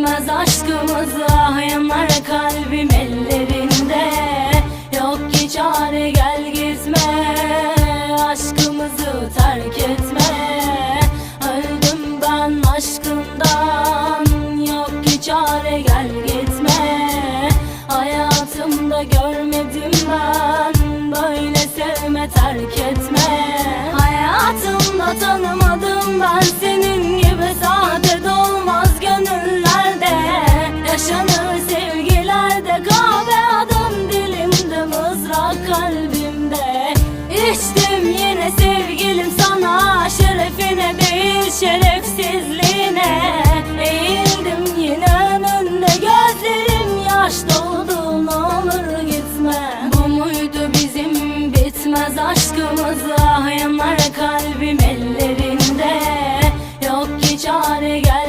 Yetmez aşkımıza yanar kalbim ellerinde. Yok ki çare gel gitme. Aşkımızı terk etme. Öldüm ben aşkımdan. Yok ki çare gel gitme. Hayatımda görmedim ben böyle Düştüm yine sevgilim sana Şerefine değil şerefsizliğine. Eğildim yine önünde Gözlerim yaş doldu ne olur gitme. Bu muydu bizim bitmez aşkımız? Ah yanar kalbim ellerinde. Yok ki çare gel